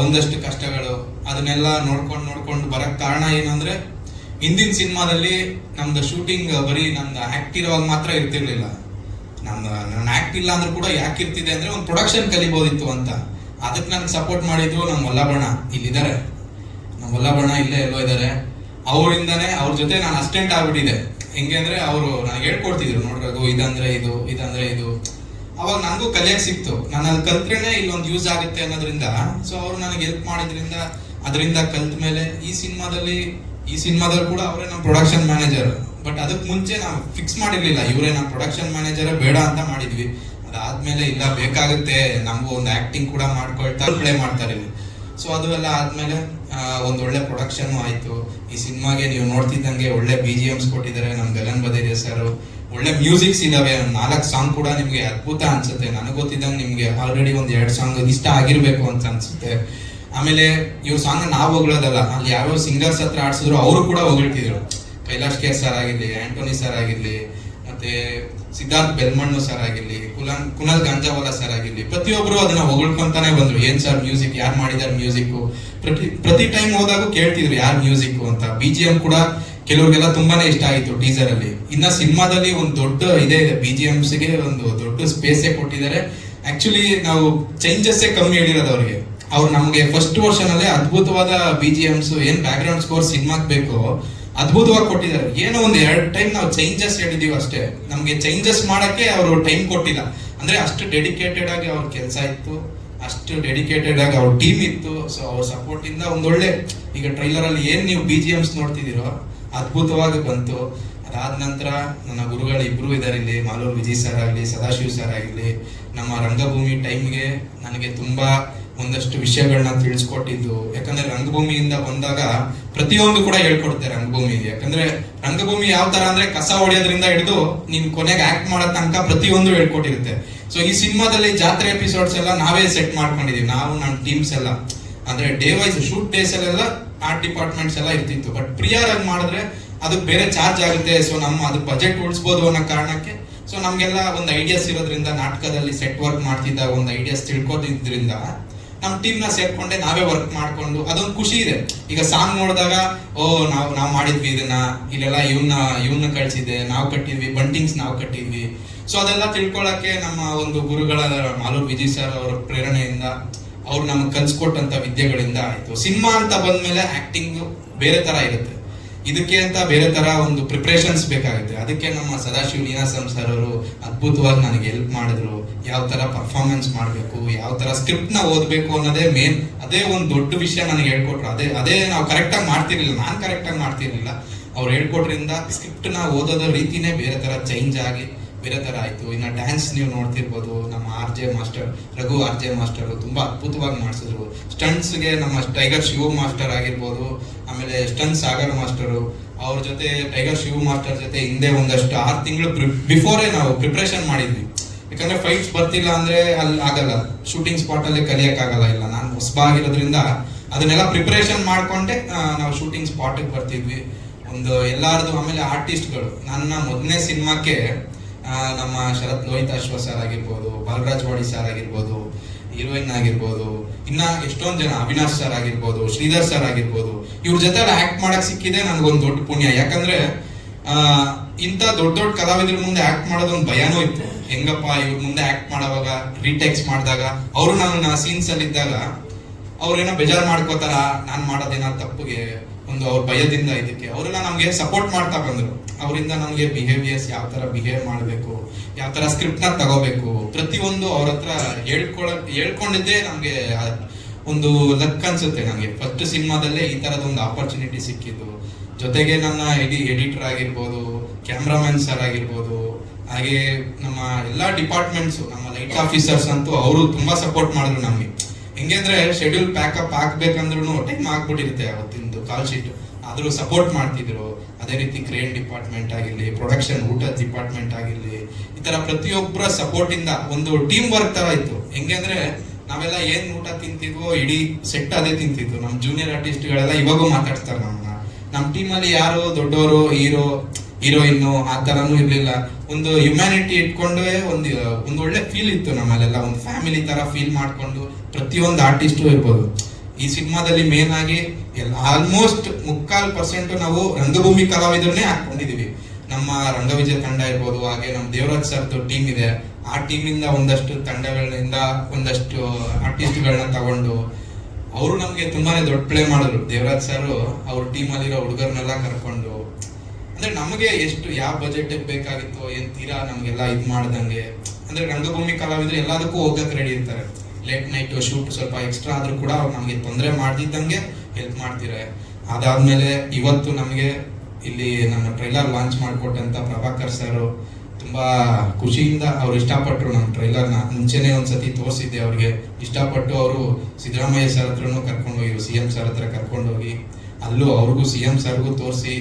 ಒಂದಷ್ಟು ಕಷ್ಟಗಳು. ಅದನ್ನೆಲ್ಲ ನೋಡ್ಕೊಂಡು ನೋಡ್ಕೊಂಡು ಬರಕ್ ಕಾರಣ ಏನಂದ್ರೆ ಹಿಂದಿನ ಸಿನಿಮಾದಲ್ಲಿ ನಮ್ದು ಶೂಟಿಂಗ್ ಬರೀ ನಮ್ದು ಆಕ್ಟ್ ಇರೋವಾಗ ಮಾತ್ರ ಇರ್ತಿರ್ಲಿಲ್ಲ. ನಮ್ದು ನನ್ನ ಆಕ್ಟ್ ಇಲ್ಲ ಅಂದ್ರೂ ಕೂಡ ಯಾಕೆ ಇರ್ತಿದೆ ಅಂದ್ರೆ ಒಂದು ಪ್ರೊಡಕ್ಷನ್ ಕಲಿಬೋದಿತ್ತು ಅಂತ. ಅದಕ್ಕೆ ನನ್ಗೆ ಸಪೋರ್ಟ್ ಮಾಡಿದ್ರು ನಮ್ಮ ಒಲ್ಲಬಣ್ಣ ಇಲ್ಲಿದ್ದಾರೆ ನಮ್ಮ ಒಲ್ಲಬಣ್ಣ ಇಲ್ಲೇ ಎಲ್ಲೋ ಇದ್ದಾರೆ ಅವರಿಂದನೇ ಅವ್ರ ಜೊತೆ ನಾನು ಅಸ್ಟೆಂಟ್ ಆಗ್ಬಿಟ್ಟಿದೆ ಹೆಂಗೆ ಅಂದ್ರೆ ಅವರು ನನಗೆ ಹೇಳ್ಕೊಡ್ತಿದ್ರು, ನೋಡ್ಬೇಕು ಇದಂದ್ರೆ ಇದು ಇದಂದ್ರೆ ಇದು. ಅವಾಗ ನನಗೂ ಕಲಿಯಕ್ಕೆ ಸಿಕ್ತು. ನಾನು ಅದು ಕಲ್ತ್ರೇನೆ ಇಲ್ಲೊಂದು ಯೂಸ್ ಆಗುತ್ತೆ ಅನ್ನೋದ್ರಿಂದ ಸೊ ಅವ್ರು ನನಗೆ ಹೆಲ್ಪ್ ಮಾಡಿದ್ರಿಂದ, ಅದರಿಂದ ಕಲ್ತ ಮೇಲೆ ಈ ಸಿನಿಮಾದಲ್ಲಿ ಈ ಸಿನಿಮಾದಲ್ಲಿ ಕೂಡ ಅವರೇ ನಮ್ಮ ಪ್ರೊಡಕ್ಷನ್ ಮ್ಯಾನೇಜರ್ ಬಟ್ ಅದಕ್ಕೆ ಮುಂಚೆ ನಾವು ಫಿಕ್ಸ್ ಮಾಡಿರ್ಲಿಲ್ಲ. ಇವರೇ ನಮ್ಮ ಪ್ರೊಡಕ್ಷನ್ ಮ್ಯಾನೇಜರ್ ಬೇಡ ಅಂತ ಮಾಡಿದ್ವಿ. ಅದಾದ್ಮೇಲೆ ಇಲ್ಲ, ಬೇಕಾಗುತ್ತೆ. ನಮಗೂ ಒಂದು ಆಕ್ಟಿಂಗ್ ಕೂಡ ಮಾಡ್ಕೊಳ್ತಾ ಪ್ಲೇ ಮಾಡ್ತಾರೆ ಸೊ ಅದು ಎಲ್ಲ ಆದ್ಮೇಲೆ ಒಂದು ಒಳ್ಳೆ ಪ್ರೊಡಕ್ಷನ್ ಆಯ್ತು. ಈ ಸಿನಿಮಾಗೆ ನೀವು ನೋಡ್ತಿದ್ದಂಗೆ ಒಳ್ಳೆ ಬಿ ಜಿ ಎಮ್ಸ್ ಕೊಟ್ಟಿದ್ದಾರೆ ನಮ್ಮ ಗಗನ್ ಬದೇರಿಯ ಸರ್ ಒಳ್ಳೆ ಮ್ಯೂಸಿಕ್ಸ್ ಇದಾವೆ. ನಾಲ್ಕು ಸಾಂಗ್ ಕೂಡ ನಿಮಗೆ ಅದ್ಭುತ ಅನ್ಸುತ್ತೆ. ನನಗೆ ಗೊತ್ತಿದ್ದಂಗೆ ನಿಮಗೆ ಆಲ್ರೆಡಿ ಒಂದು ಎರಡು ಸಾಂಗ್ ಇಷ್ಟ ಆಗಿರ್ಬೇಕು ಅಂತ ಅನ್ಸುತ್ತೆ. ಆಮೇಲೆ ಇವ್ರ ಸಾಂಗ್ ನಾವು ಹೊಗಳೋದಲ್ಲ. ಅಲ್ಲಿ ಯಾವ್ಯಾವ ಸಿಂಗರ್ಸ್ ಹತ್ರ ಆಡ್ಸಿದ್ರು ಅವರು ಕೂಡ ಹೊಗಳ್ತಿದ್ರು. ಕೈಲಾಶ್ ಕೆ ಸರ್ ಆಗಿರ್ಲಿ, ಆಂಟೋನಿ ಸರ್ ಆಗಿರ್ಲಿ, ಮತ್ತೆ ಸಿದ್ಧಾರ್ಥ್ ಬೆಲ್ಮಣ್ಣು ಸರ್ ಆಗಿರ್ಲಿ, ಕುಲನ್, ಕುನಲ್ ಗಂಜಾವಲ ಸರ್ ಆಗಿರ್ಲಿ ಪ್ರತಿಯೊಬ್ಬರು ಅದನ್ನ ಹೊಗಳ್ಕೊಂತಾನೆ ಬಂದ್ರು. ಏನ್ ಸರ್ ಮ್ಯೂಸಿಕ್ ಯಾರು ಮಾಡಿದಾರೆ ಮ್ಯೂಸಿಕ್ ಪ್ರತಿ ಪ್ರತಿ ಟೈಮ್ ಹೋದಾಗ ಕೇಳ್ತಿದ್ರು ಯಾರ್ ಮ್ಯೂಸಿಕ್ ಅಂತ. ಬಿ ಜಿ ಎಂ ಕೂಡ ಕೆಲವ್ರಿಗೆಲ್ಲ ತುಂಬಾನೇ ಇಷ್ಟ ಆಯ್ತು ಟೀಸರ್ ಅಲ್ಲಿ. ಇನ್ನ ಸಿನಿಮಾದಲ್ಲಿ ಒಂದು ದೊಡ್ಡ ಇದೇ ಇದೆ. ಬಿ ಜಿ ಒಂದು ದೊಡ್ಡ ಸ್ಪೇಸೇ ಕೊಟ್ಟಿದ್ದಾರೆ. ಆಕ್ಚುಲಿ ನಾವು ಚೇಂಜಸ್ಸೇ ಕಮ್ಮಿ ಹೇಳಿರೋದು ಅವ್ರಿಗೆ. ಅವ್ರು ನಮಗೆ ಫಸ್ಟ್ ವರ್ಷನ್ ಅಲ್ಲೇ ಅದ್ಭುತವಾದ ಬಿ ಜಿ ಎಮ್ಸ್ ಏನ್ ಬ್ಯಾಕ್ ಗ್ರೌಂಡ್ ಸ್ಕೋರ್ ಸಿನಿಮಾಗ್ ಬೇಕು, ಅದ್ಭುತವಾಗಿ ಕೊಟ್ಟಿದ್ದಾರೆ. ಏನೋ ಒಂದು ಎರಡು ಟೈಮ್ ನಾವು ಚೇಂಜಸ್ ಹೇಳಿದೀವಿ ಅಷ್ಟೇ. ನಮಗೆ ಚೇಂಜಸ್ ಮಾಡಕ್ಕೆ ಅವರು ಟೈಮ್ ಕೊಟ್ಟಿಲ್ಲ. ಅಂದ್ರೆ ಅಷ್ಟು ಡೆಡಿಕೇಟೆಡ್ ಆಗಿ ಅವ್ರ ಕೆಲಸ ಇತ್ತು, ಅಷ್ಟು ಡೆಡಿಕೇಟೆಡ್ ಆಗಿ ಅವ್ರ ಟೀಮ್ ಇತ್ತು. ಸೊ ಅವ್ರ ಸಪೋರ್ಟ್ ಇಂದ ಒಂದೊಳ್ಳೆ ಈಗ ಟ್ರೈಲರ್ ಅಲ್ಲಿ ಏನ್ ನೀವು ಬಿ ಜಿ ಎಮ್ಸ್ ನೋಡ್ತಿದ್ದೀರೋ, ಅದ್ಭುತವಾಗಿ ಬಂತು. ಅದಾದ ನಂತರ ನನ್ನ ಗುರುಗಳು ಇಬ್ರು ಇದ್ದಾರೆ ಇಲ್ಲಿ. ಮಾಲೂರು ವಿಜಯ್ ಸರ್ ಆಗಲಿ, ಸದಾಶಿವ್ ಸರ್ ಆಗಲಿ. ನಮ್ಮ ರಂಗಭೂಮಿ ಟೈಮ್ಗೆ ನನಗೆ ತುಂಬಾ ಒಂದಷ್ಟು ವಿಷಯಗಳನ್ನ ತಿಳಿಸ್ಕೊಟ್ಟಿದ್ದು. ಯಾಕಂದ್ರೆ ರಂಗಭೂಮಿಯಿಂದ ಬಂದಾಗ ಪ್ರತಿಯೊಂದು ಕೂಡ ಹೇಳ್ಕೊಡುತ್ತೆ ರಂಗಭೂಮಿ. ಯಾಕಂದ್ರೆ ರಂಗಭೂಮಿ ಯಾವ ತರ ಅಂದ್ರೆ ಕಸ ಹೊಡೆಯೋದ್ರಿಂದ ಹಿಡಿದು ನಿಮ್ ಕೊನೆಗೆ ಆಕ್ಟ್ ಮಾಡೋ ತನಕ ಪ್ರತಿಯೊಂದು ಹೇಳ್ಕೊಟ್ಟಿರುತ್ತೆ. ಸೊ ಈ ಸಿನಿಮಾದಲ್ಲಿ ಜಾತ್ರೆ ಎಪಿಸೋಡ್ಸ್ ಎಲ್ಲ ನಾವೇ ಸೆಟ್ ಮಾಡ್ಕೊಂಡಿದೀವಿ. ನಾವು ನನ್ನ ಟೀಮ್ಸ್ ಎಲ್ಲ. ಅಂದ್ರೆ ಡೇ ವೈಸ್ ಶೂಟ್ ಡೇಸ್ ಅಲ್ಲೆಲ್ಲ ಆರ್ಟ್ ಡಿಪಾರ್ಟ್ಮೆಂಟ್ಸ್ ಎಲ್ಲ ಇರ್ತಿತ್ತು. ಬಟ್ ಪ್ರಿಯರ್ ಆಗಿ ಮಾಡಿದ್ರೆ ಅದು ಬೇರೆ ಚಾರ್ಜ್ ಆಗುತ್ತೆ. ಸೊ ನಮ್ಮ ಅದು ಬಜೆಟ್ ಉಳಿಸ್ಬೋದು ಅನ್ನೋ ಕಾರಣಕ್ಕೆ. ಸೊ ನಮ್ಗೆಲ್ಲ ಒಂದು ಐಡಿಯಾಸ್ ಇರೋದ್ರಿಂದ ನಾಟಕದಲ್ಲಿ ಸೆಟ್ ವರ್ಕ್ ಮಾಡ್ತಿದ್ದಾಗ ಒಂದು ಐಡಿಯಾಸ್ ತಿಳ್ಕೊತಿದ್ರಿಂದ ನಮ್ಮ ಟೀಮ್ನ ಸೇರ್ಕೊಂಡೆ ನಾವೇ ವರ್ಕ್ ಮಾಡ್ಕೊಂಡು, ಅದೊಂದು ಖುಷಿ ಇದೆ. ಈಗ ಸಾಂಗ್ ನೋಡಿದಾಗ, ಓ, ನಾವು ನಾವು ಮಾಡಿದ್ವಿ ಇದನ್ನ. ಇಲ್ಲೆಲ್ಲ ಇವನ್ನ ಇವನ್ನ ಕಳ್ಸಿದ್ದೆ, ನಾವು ಕಟ್ಟಿದ್ವಿ ಬಂಟಿಂಗ್ಸ್ ನಾವು ಕಟ್ಟಿದ್ವಿ. ಸೊ ಅದೆಲ್ಲ ತಿಳ್ಕೊಳಕ್ಕೆ ನಮ್ಮ ಒಂದು ಗುರುಗಳ ಮಾಲೂರು ವಿಜಯ್ ಸರ್ ಅವರ ಪ್ರೇರಣೆಯಿಂದ, ಅವ್ರು ನಮ್ಗೆ ಕಲ್ಸ್ಕೊಟ್ಟಂತ ವಿದ್ಯೆಗಳಿಂದ ಆಯ್ತು. ಸಿನಿಮಾ ಅಂತ ಬಂದ್ಮೇಲೆ ಆಕ್ಟಿಂಗ್ ಬೇರೆ ತರ ಇರುತ್ತೆ. ಇದಕ್ಕೆ ಅಂತ ಬೇರೆ ತರ ಒಂದು ಪ್ರಿಪ್ರೇಷನ್ಸ್ ಬೇಕಾಗುತ್ತೆ. ಅದಕ್ಕೆ ನಮ್ಮ ಸದಾಶಿವ ನೀನಾಸಂ ಸರ್ ಅವರು ಅದ್ಭುತವಾಗಿ ನನಗೆ ಹೆಲ್ಪ್ ಮಾಡಿದ್ರು. ಯಾವ ತರ ಪರ್ಫಾರ್ಮೆನ್ಸ್ ಮಾಡಬೇಕು, ಯಾವ ತರ ಸ್ಕ್ರಿಪ್ಟ್ನ ಓದಬೇಕು ಅನ್ನೋದೇ ಮೇನ್ ಅದೇ ಒಂದು ದೊಡ್ಡ ವಿಷಯ ನನಗೆ ಹೇಳ್ಕೊಟ್ರು. ಅದೇ ಅದೇ ನಾವು ಕರೆಕ್ಟಾಗಿ ಮಾಡ್ತಿರ್ಲಿಲ್ಲ. ನಾನ್ ಕರೆಕ್ಟ್ ಆಗಿ ಮಾಡ್ತಿರ್ಲಿಲ್ಲ. ಅವ್ರು ಹೇಳ್ಕೊಟ್ರಿಂದ ಸ್ಕ್ರಿಪ್ಟ್ನ ಓದೋದ ರೀತಿನೇ ಬೇರೆ ತರ ಚೇಂಜ್ ಆಗಿ ಬೇರೆ ಥರ ಆಯ್ತು. ಇನ್ನ ಡ್ಯಾನ್ಸ್ ನೀವು ನೋಡ್ತಿರ್ಬೋದು. ನಮ್ಮ R J master Raghu R J master ತುಂಬಾ ಅದ್ಭುತವಾಗಿ ಮಾಡಿಸಿದ್ರು. ಸ್ಟಂಟ್ಸ್ಗೆ ನಮ್ಮ ಟೈಗರ್ ಶಿವ ಮಾಸ್ಟರ್ ಆಗಿರ್ಬೋದು. ಆಮೇಲೆ ಸ್ಟಂಟ್ ಸಾಗರ್ ಮಾಸ್ಟರ್ ಅವ್ರ. ಜೊತೆ ಟೈಗರ್ ಶಿವ ಮಾಸ್ಟರ್ ಜೊತೆ ಹಿಂದೆ ಒಂದಷ್ಟು ಆರು ತಿಂಗಳು ಬಿಫೋರೇ ನಾವು ಪ್ರಿಪ್ರೇಷನ್ ಮಾಡಿದ್ವಿ. ಯಾಕಂದ್ರೆ ಫೈಟ್ಸ್ ಬರ್ತಿಲ್ಲ ಅಂದ್ರೆ ಅಲ್ಲಿ ಆಗಲ್ಲ. ಶೂಟಿಂಗ್ ಸ್ಪಾಟ್ ಅಲ್ಲಿ ಕಲಿಯಕ್ ಆಗಲ್ಲ ಇಲ್ಲ. ನಾನು ಹೊಸಬಾಗಿರೋದ್ರಿಂದ ಅದನ್ನೆಲ್ಲ ಪ್ರಿಪ್ರೇಷನ್ ಮಾಡ್ಕೊಂಡೆ ನಾವು ಶೂಟಿಂಗ್ ಸ್ಪಾಟ್ ಬರ್ತಿದ್ವಿ. ಒಂದು ಎಲ್ಲಾರದು ಆಮೇಲೆ ಆರ್ಟಿಸ್ಟ್ಗಳು ನನ್ನ ಮೊದಲನೇ ಸಿನಿಮಾಕ್ಕೆ ನಮ್ಮ ಶರತ್ ಲೋಹಿತ್ ಸರ್ ಆಗಿರ್ಬೋದು, ಬಾಲರಾಜ್ ವಾಡಿ ಸರ್ ಆಗಿರ್ಬೋದು, ಹೀರೋಯಿನ್ ಆಗಿರ್ಬೋದು, ಇನ್ನ ಎಷ್ಟೊಂದು ಜನ ಅವಿನಾಶ್ ಸರ್ ಆಗಿರ್ಬೋದು, ಶ್ರೀಧರ್ ಸರ್ ಆಗಿರ್ಬೋದು, ಇವ್ರ ಜೊತೆ ಆಕ್ಟ್ ಮಾಡಕ್ ಸಿಕ್ಕಿದೆ ನನ್ಗೊಂದು ದೊಡ್ಡ ಪುಣ್ಯ. ಯಾಕಂದ್ರೆ ಇಂಥ ದೊಡ್ಡ ದೊಡ್ಡ ಕಲಾವಿದ್ರ ಮುಂದೆ ಆಕ್ಟ್ ಮಾಡೋದೊಂದು ಭಯನೂ ಇತ್ತು. ಹೆಂಗಪ್ಪ ಇವ್ರ ಮುಂದೆ ಆಕ್ಟ್ ಮಾಡೋವಾಗ ರೀಟೇಕ್ಸ್ ಮಾಡಿದಾಗ, ಅವರು ನಾನು ಸೀನ್ಸ್ ಅಲ್ಲಿ ಇದ್ದಾಗ ಅವ್ರೇನೋ ಬೇಜಾರ್ ಮಾಡ್ಕೋತಾರ, ನಾನು ಮಾಡೋದೇನೋ ತಪ್ಪಿಗೆ ಒಂದು ಅವ್ರ ಭಯದಿಂದ ಇದಕ್ಕೆ. ಅವರೆಲ್ಲ ನಮಗೆ ಸಪೋರ್ಟ್ ಮಾಡ್ತಾ ಬಂದರು. ಅವರಿಂದ ನಮ್ಗೆ ಬಿಹೇವಿಯರ್ಸ್ ಯಾವ ತರ ಬಿಹೇವ್ ಮಾಡಬೇಕು, ಯಾವ ತರ ಸ್ಕ್ರಿಪ್ಟ್ನ ತಗೋಬೇಕು. ಪ್ರತಿಯೊಂದು ಅವ್ರ ಹತ್ರ ಹೇಳ್ಕೊಳ, ಹೇಳ್ಕೊಂಡಿದ್ದೇ ನಮಗೆ ಒಂದು ಲಕ್ ಅನ್ಸುತ್ತೆ ನಮಗೆ. ಫಸ್ಟ್ ಸಿನಿಮಾದಲ್ಲೇ ಈ ತರದ ಒಂದು ಆಪರ್ಚುನಿಟಿ ಸಿಕ್ಕಿದ್ದು. ಜೊತೆಗೆ ನನ್ನ ಎಡಿ ಎಡಿಟರ್ ಆಗಿರ್ಬೋದು ಕ್ಯಾಮ್ರಾಮನ್ ಸರ್ ಆಗಿರ್ಬೋದು, ಹಾಗೆ ನಮ್ಮ ಎಲ್ಲಾ ಡಿಪಾರ್ಟ್ಮೆಂಟ್ಸ್ ನಮ್ಮ ಲೈಟ್ ಆಫೀಸರ್ಸ್ ಅಂತೂ ಅವರು ತುಂಬಾ ಸಪೋರ್ಟ್ ಮಾಡಿದ್ರು ನಮ್ಗೆ. ಹೆಂಗೆ ಅಂದ್ರೆ ಶೆಡ್ಯೂಲ್ ಪ್ಯಾಕಪ್ ಹಾಕ್ಬೇಕಂದ್ರೂ ಟೈಮ್ ಆಗ್ಬಿಟ್ಟಿರುತ್ತೆ ಅವತ್ತಿಂದು ಕಾಲ್ ಶೀಟ್ ಆದರೂ ಸಪೋರ್ಟ್ ಮಾಡ್ತಿದ್ರು. ಅದೇ ರೀತಿ ಕ್ರೇನ್ ಡಿಪಾರ್ಟ್ಮೆಂಟ್ ಆಗಿರಲಿ ಪ್ರೊಡಕ್ಷನ್ ಊಟದ ಡಿಪಾರ್ಟ್ಮೆಂಟ್ ಆಗಿರಲಿ, ಈ ಥರ ಪ್ರತಿಯೊಬ್ಬರ ಸಪೋರ್ಟ್ ಇಂದ ಒಂದು ಟೀಮ್ ವರ್ಕ್ ತರ ಇತ್ತು. ಹೆಂಗೆ ಅಂದ್ರೆ ನಾವೆಲ್ಲ ಏನು ಊಟ ತಿಂತಿದ್ವೋ ಇಡೀ ಸೆಟ್ ಅದೇ ತಿಂತಿದ್ವು ನಮ್ಮ ಜೂನಿಯರ್ ಆರ್ಟಿಸ್ಟ್ ಗಳೆಲ್ಲ ಇವಾಗೂ ಮಾತಾಡ್ತಾರೆ ನಮ್ಮನ್ನ. ನಮ್ಮ ಟೀಮ್ ಅಲ್ಲಿ ಯಾರು ದೊಡ್ಡವರು ಹೀರೋ ಹೀರೋಯಿನ್ ಆ ತರನು ಇರ್ಲಿಲ್ಲ. ಒಂದು ಹ್ಯುಮ್ಯಾನಿಟಿ ಇಟ್ಕೊಂಡು ಒಂದು ಒಂದು ಒಳ್ಳೆ ಫೀಲ್ ಇತ್ತು ನಮ್ಮಲ್ಲೆಲ್ಲ. ಒಂದು ಫ್ಯಾಮಿಲಿ ತರ ಫೀಲ್ ಮಾಡ್ಕೊಂಡು ಪ್ರತಿಯೊಂದು ಆರ್ಟಿಸ್ಟು ಇರ್ಬೋದು. ಈ ಸಿನಿಮಾದಲ್ಲಿ ಮೇನ್ ಆಗಿ ಆಲ್ಮೋಸ್ಟ್ ಮುಕ್ಕಾಲ್ ಪರ್ಸೆಂಟ್ ನಾವು ರಂಗಭೂಮಿ ಕಲಾವಿದರನ್ನೇ ಹಾಕೊಂಡಿದೀವಿ ನಮ್ಮ ರಂಗವಿಜಯ ತಂಡ ಇರ್ಬೋದು, ಹಾಗೆ ನಮ್ಮ ದೇವರಾಜ್ ಸರ್ದು ಟೀಮ್ ಇದೆ. ಆ ಟೀಮ್ ಇಂದ ಒಂದಷ್ಟು ತಂಡಗಳಿಂದ ಒಂದಷ್ಟು ಆರ್ಟಿಸ್ಟ್ಗಳನ್ನ ತಗೊಂಡು ಅವರು ನಮಗೆ ತುಂಬಾನೇ ದೊಡ್ಡ ಪ್ಲೇ ಮಾಡಿದ್ರು. ದೇವರಾಜ್ ಸರ್ ಅವ್ರ ಟೀಮ್ ಅಲ್ಲಿರೋ ಹುಡುಗರನ್ನೆಲ್ಲ ಕರ್ಕೊಂಡು ಅಂದ್ರೆ ನಮಗೆ ಎಷ್ಟು, ಯಾವ ಬಜೆಟ್ ಬೇಕಾಗಿತ್ತು, ಏನ್ ತೀರಾ ನಮ್ಗೆಲ್ಲ ಇದು ಮಾಡ್ದಂಗೆ. ಅಂದ್ರೆ ರಂಗಭೂಮಿ ಕಲಾವಿದ್ರು ಎಲ್ಲದಕ್ಕೂ ಹೋಗಕ್ ರೆಡಿ ಇರ್ತಾರೆ. ಲೇಟ್ ನೈಟ್ ಶೂಟ್ ಸ್ವಲ್ಪ ಎಕ್ಸ್ಟ್ರಾ ಆದ್ರೂ ಕೂಡ ಅವ್ರು ನಮ್ಗೆ ತೊಂದರೆ ಮಾಡ್ದಿದ್ದಂಗೆ ಹೆಲ್ಪ್ ಮಾಡ್ತಾರೆ ಅದಾದ್ಮೇಲೆ ಇವತ್ತು ನಮಗೆ ಇಲ್ಲಿ ನಮ್ಮ ಟ್ರೈಲರ್ ಲಾಂಚ್ ಮಾಡಿಕೊಟ್ಟಂತ ಪ್ರಭಾಕರ್ ಸರ್ ತುಂಬಾ ಖುಷಿಯಿಂದ ಅವ್ರು ಇಷ್ಟಪಟ್ಟರು ನಮ್ಮ ಟ್ರೈಲರ್ನ ಮುಂಚೆನೆ ಒಂದ್ಸತಿ ತೋರಿಸಿದ್ದೆ ಅವ್ರಿಗೆ. ಇಷ್ಟಪಟ್ಟು ಅವರು ಸಿದ್ದರಾಮಯ್ಯ ಸರ್ ಹತ್ರನೂ ಕರ್ಕೊಂಡು ಹೋಗಿ ಸಿ ಎಂ ಸರ್ ಹತ್ರ ಕರ್ಕೊಂಡೋಗಿ ಅಲ್ಲೂ ಅವ್ರಿಗೂ ಸಿ ಎಂ ಸರ್ಗೂ ತೋರಿಸಿ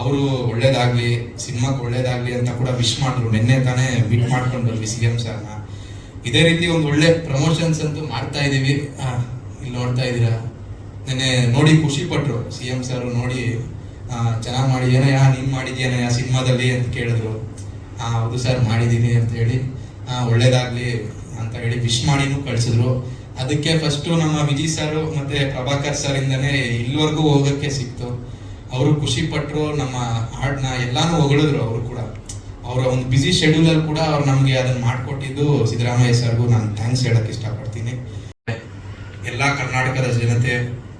ಅವರು ಒಳ್ಳೇದಾಗ್ಲಿ, ಸಿನಿಮಾಕ್ಕೆ ಒಳ್ಳೇದಾಗ್ಲಿ ಅಂತ ಕೂಡ ವಿಶ್ ಮಾಡಿದ್ರು. ನಿನ್ನೆ ತಾನೇ ಮೀಟ್ ಮಾಡ್ಕೊಂಡು ಬಂದ್ವಿ ಸಿ ಎಂ ಸರ್ನ ಇದೇ ರೀತಿ ಒಂದು ಒಳ್ಳೆ ಪ್ರಮೋಷನ್ಸ್ ಅಂತೂ ಮಾಡ್ತಾ ಇದೀವಿ. ಇಲ್ಲಿ ನೋಡ್ತಾ ಇದ್ದೀರಾ? ನೆನ್ನೆ ನೋಡಿ ಖುಷಿ ಪಟ್ರು. ಸಿ ಎಂ ಸರ್ ನೋಡಿ ಚೆನ್ನಾಗಿ ಮಾಡಿ, ಏನಯ್ಯ, ನೀನ್ ಮಾಡಿದ್ಯಾನಯ್ಯ ಸಿನಿಮಾದಲ್ಲಿ ಅಂತ ಕೇಳಿದ್ರು. ಆ, ಹೌದು ಸರ್ ಮಾಡಿದ್ದೀನಿ ಅಂತ ಹೇಳಿ ಒಳ್ಳೇದಾಗ್ಲಿ ಅಂತ ಹೇಳಿ ವಿಶ್ ಮಾಡಿನೂ ಕಳ್ಸಿದ್ರು. ಅದಕ್ಕೆ ಫಸ್ಟ್ ನಮ್ಮ ವಿಜಯ್ ಸರ್ ಮತ್ತೆ ಪ್ರಭಾಕರ್ ಸರ್ ಇಂದನೇ ಇಲ್ಲಿವರೆಗೂ ಹೋಗಕ್ಕೆ ಸಿಕ್ತು. ಅವರು ಖುಷಿ ಪಟ್ರು, ನಮ್ಮ ಹಾಡನ್ನ ಎಲ್ಲಾನು ಹೊಗಳಿದ್ರು ಅವರು ಕೂಡ. ಅವರ ಒಂದು ಬಿಸಿ ಶೆಡ್ಯೂಲಲ್ಲಿ ಕೂಡ ಅವ್ರು ನಮಗೆ ಅದನ್ನ ಮಾಡಿಕೊಟ್ಟಿದ್ದು ಸಿದ್ದರಾಮಯ್ಯ ಸರ್ಗೂ ನಾನು ಥ್ಯಾಂಕ್ಸ್ ಹೇಳಕ್ ಇಷ್ಟಪಡ್ತೀನಿ. ಎಲ್ಲ ಕರ್ನಾಟಕದ ಜನತೆ,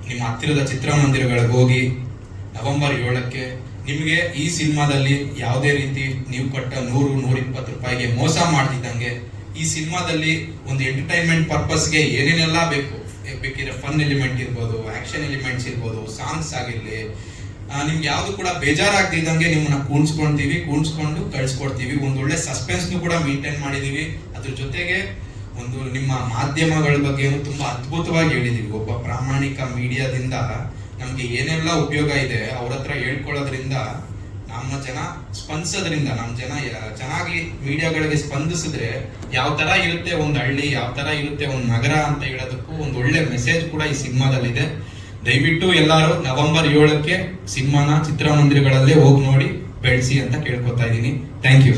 ನಿಮ್ಮ ಹತ್ತಿರದ ಚಿತ್ರಮಂದಿರಗಳಿಗೆ ಹೋಗಿ ನವೆಂಬರ್ ಏಳಕ್ಕೆ ನಿಮಗೆ ಈ ಸಿನಿಮಾದಲ್ಲಿ ಯಾವುದೇ ರೀತಿ ನೀವು ಕೊಟ್ಟ ನೂರು ನೂರ ಇಪ್ಪತ್ತು ರೂಪಾಯಿಗೆ ಮೋಸ ಮಾಡ್ತಿದ್ದಂಗೆ ಈ ಸಿನಿಮಾದಲ್ಲಿ ಒಂದು ಎಂಟರ್ಟೈನ್ಮೆಂಟ್ ಪರ್ಪಸ್ಗೆ ಏನೇನೆಲ್ಲ ಬೇಕು? ಬೇಕಿದ್ರೆ ಫನ್ ಎಲಿಮೆಂಟ್ ಇರ್ಬೋದು ಆಕ್ಷನ್ ಎಲಿಮೆಂಟ್ಸ್ ಇರ್ಬೋದು ಸಾಂಗ್ಸ್ ಆಗಿರ್ಲಿ ನಿಮ್ಗೆ ಯಾವ್ದು ಕೂಡ ಬೇಜಾರಾಗ್ತಿದ್ದಂಗೆ ನಿಮ್ಮನ್ನ ಕೂಣಿಸ್ಕೊಂತೀವಿ ಕೂಣಿಸ್ಕೊಂಡು ಕಳ್ಸ್ಕೊಡ್ತೀವಿ. ಒಂದು ಒಳ್ಳೆ ಸಸ್ಪೆನ್ಸ್ನು ಕೂಡ ಮೇಂಟೈನ್ ಮಾಡಿದೀವಿ. ಅದ್ರ ಜೊತೆಗೆ ಒಂದು ನಿಮ್ಮ ಮಾಧ್ಯಮಗಳ ಬಗ್ಗೆ ತುಂಬಾ ಅದ್ಭುತವಾಗಿ ಹೇಳಿದೀವಿ. ಒಬ್ಬ ಪ್ರಾಮಾಣಿಕ ಮೀಡಿಯಾದಿಂದ ನಮ್ಗೆ ಏನೆಲ್ಲ ಉಪಯೋಗ ಇದೆ ಅವ್ರ ಹತ್ರ ಹೇಳ್ಕೊಳ್ಳೋದ್ರಿಂದ ನಮ್ಮ ಜನ ಸ್ಪಂದಿಸೋದ್ರಿಂದ, ನಮ್ಮ ಜನ ಚೆನ್ನಾಗಿ ಮೀಡಿಯಾಗಳಿಗೆ ಸ್ಪಂದಿಸಿದ್ರೆ ಯಾವ ತರ ಇರುತ್ತೆ ಒಂದು ಹಳ್ಳಿ, ಯಾವ ತರ ಇರುತ್ತೆ ಒಂದು ನಗರ ಅಂತ ಹೇಳೋದಕ್ಕೂ ಒಂದು ಒಳ್ಳೆ ಮೆಸೇಜ್ ಕೂಡ ಈ ಸಿನಿಮಾದಲ್ಲಿದೆ. ದಯವಿಟ್ಟು ಎಲ್ಲರೂ ನವೆಂಬರ್ ಏಳಕ್ಕೆ ಸಿನಿಮಾನ ಚಿತ್ರಮಂದಿರಗಳಲ್ಲೇ ಹೋಗಿ ನೋಡಿ ಬೆಳೆಸಿ ಅಂತ ಕೇಳ್ಕೊತಾ ಇದ್ದೀನಿ. Thank you